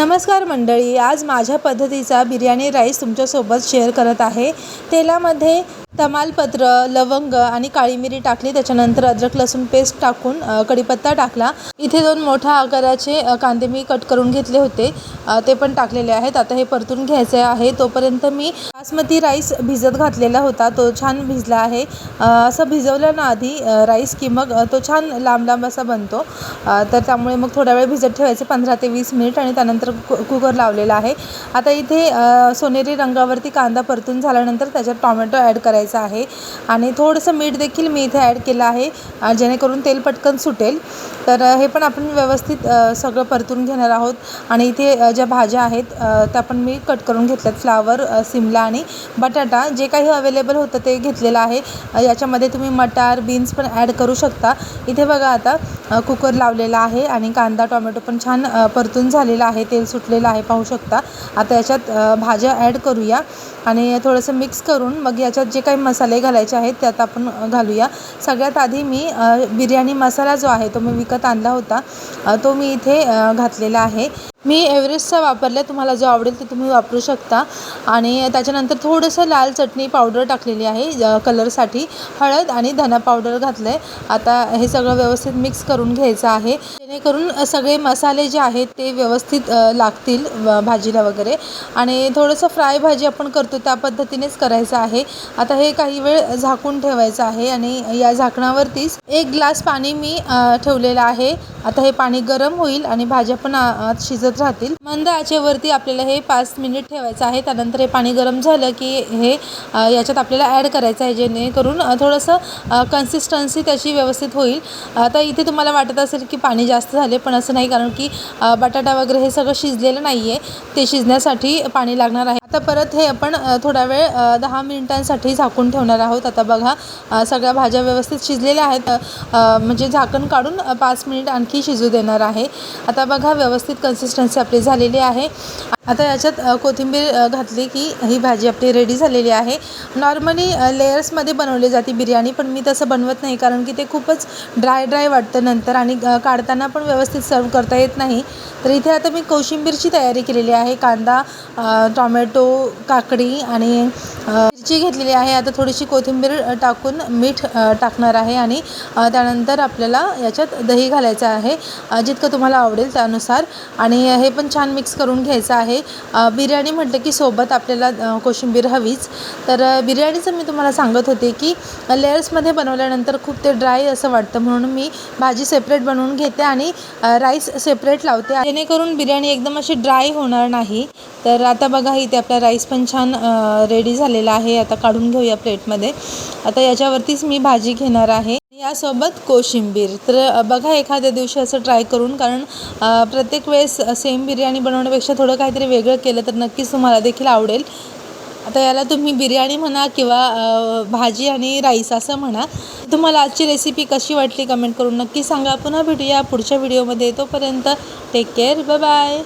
नमस्कार मंडळी आज माझ्या पद्धतीचा बिर्याणी राईस तुमच्यासोबत शेअर करत आहे. तेलामध्ये तमालपत्र लवंग आणि काळी मिरी टाकली त्याच्यानंतर अद्रक लसूण पेस्ट टाकून कढीपत्ता टाकला. इथे दोन मोठ्या आकाराचे कांदे मी कट करून घेतले होते. ते पण टाकलेले आहेत. आता हे परतून घ्यायचे आहे. तोपर्यंत मी बासमती राईस भिजत घातलेला होता. तो छान भिजला आहे. असं भिजवलं ना आधी राईस की मग तो छान लांब लांब असा बनतो. तर त्यामुळे मग थोडा वेळ भिजत ठेवायचे पंधरा ते वीस मिनिट आणि त्यानंतर कु कुकर लावलेला आहे. आता इथे सोनेरी रंगावरती कांदा परतून झाल्यानंतर त्याच्यात टॉमॅटो ॲड करायचा आहे. आणि थोडंसं मीठ देखील मी इथे ॲड केलं आहे जेणेकरून तेल पटकन सुटेल. तर हे पण आपण व्यवस्थित सगळं परतून घेणार आहोत. आणि इथे ज्या भाज्या आहेत त्या पण मी कट करून घेतल्यात. फ्लावर सिमला आणि बटाटा जे काही अवेलेबल होतं ते घेतलेलं आहे. याच्यामध्ये तुम्ही मटार बीन्स पण ॲड करू शकता. इथे बघा आता कुकर लावलेला आहे आणि कांदा टोमॅटो पण छान परतून झालेला आहे. तेल सुटलेलं आहे पाहू शकता. आता याच्यात भाज्या ॲड करूया. आणि थोडंसं मिक्स करून मग याच्यात जे काही काही मसाले घालायचे आहेत त्यात आपण घालूया. सगळ्यात आधी मी बिर्याणी मसाला जो आहे तो मी विकत आणला होता. तो मी इथे घातलेला आहे. मी एव्हरेस्टचा वापरला तुम्हाला जो आवडेल तो तुम्ही वापरू शकता. आणि त्याच्यानंतर थोडंसं लाल चटणी पावडर टाकलेली आहे कलरसाठी. हळद आणि धना पावडर घातलं आहे आता हे सगळं व्यवस्थित मिक्स करून घ्यायचं आहे. जेणेकरून सगळे मसाले जे आहेत ते व्यवस्थित लागतील भाजीला वगैरे. आणि थोडंसं फ्राय भाजी आपण करतो त्या पद्धतीनेच करायचं आहे. आता हे काही वेळ झाकून ठेवायचं आहे आणि या झाकणावरतीच एक ग्लास पाणी मी ठेवलेलं आहे. आता हे पाणी गरम होईल आणि भाज्या पण शिजत शिजत राहतील. मंद आचेवरती आपल्याला हे पाच मिनिट ठेवायचं आहे. त्यानंतर हे पाणी गरम झालं की हे याच्यात आपल्याला ॲड करायचं आहे जेणेकरून थोडंसं कन्सिस्टन्सी त्याची व्यवस्थित होईल. आता इथे तुम्हाला वाटत असेल की पाणी जास्त झाले पण असं नाही. कारण की बटाटा वगैरे हे सगळं शिजलेलं नाही आहे ते शिजण्यासाठी पाणी लागणार आहे. आता परत हे आपण थोडा वेळ दहा मिनिटांसाठी झाकून ठेवणार आहोत. आता बघा सगळ्या भाज्या व्यवस्थित शिजलेल्या आहेत. म्हणजे झाकण काढून पाच मिनिट आणखी शिजू देणार आहे. आता बघा व्यवस्थित कन्सिस्टन्सी आपली झालेली आहे. आता याच्यात कोथिंबीर घातली की ही भाजी आपली रेडी झालेली आहे. नॉर्मली लेयर्समध्ये बनवली जाते बिर्याणी पण मी तसं बनवत नाही कारण की ते खूपच ड्राय ड्राय वाटतं नंतर आणि काढताना पण व्यवस्थित सर्व करता येत नाही. तर इथे आता मी कोशिंबीरची तयारी केलेली आहे. कांदा टॉमॅटो तो काकडी आणि मिरची घेतलेली आहे आता थोडीशी कोथिंबीर टाकून मीठ टाकणार आहे आणि त्यानंतर आपल्याला याच्यात दही घालायचं आहे. जितकं तुम्हाला आवडेल त्यानुसार. आणि हे पण छान मिक्स करून घ्यायचं आहे. बिर्याणी म्हटलं की सोबत आपल्याला कोशिंबीर हवीच. तर बिर्याणीचं मी तुम्हाला सांगत होते की लेअर्समध्ये बनवल्यानंतर खूप ते ड्राय असं वाटतं. म्हणून मी भाजी सेपरेट बनवून घेते आणि राईस सेपरेट लावते. जेणेकरून बिर्याणी एकदम अशी ड्राय होणार नाही. तर आता बघा इथे आपला राईस पण छान रेडी झालेला आहे. आता काढून घेऊया प्लेटमध्ये. आता याच्यावरतीच मी भाजी घेणार आहे. यासोबत कोशिंबीर. तर बघा एखाद्या दिवशी असं ट्राय करून कारण प्रत्येक वेळेस सेम बिर्याणी बनवण्यापेक्षा थोडं काहीतरी वेगळं केलं तर नक्कीच तुम्हाला देखील आवडेल. आता याला तुम्ही बिर्याणी म्हणा किंवा भाजी आणि राईस असं म्हणा. तुम्हाला आजची रेसिपी कशी वाटली कमेंट करून नक्की सांगा. पुन्हा भेटूया पुढच्या व्हिडिओमध्ये. तोपर्यंत टेक केअर बाय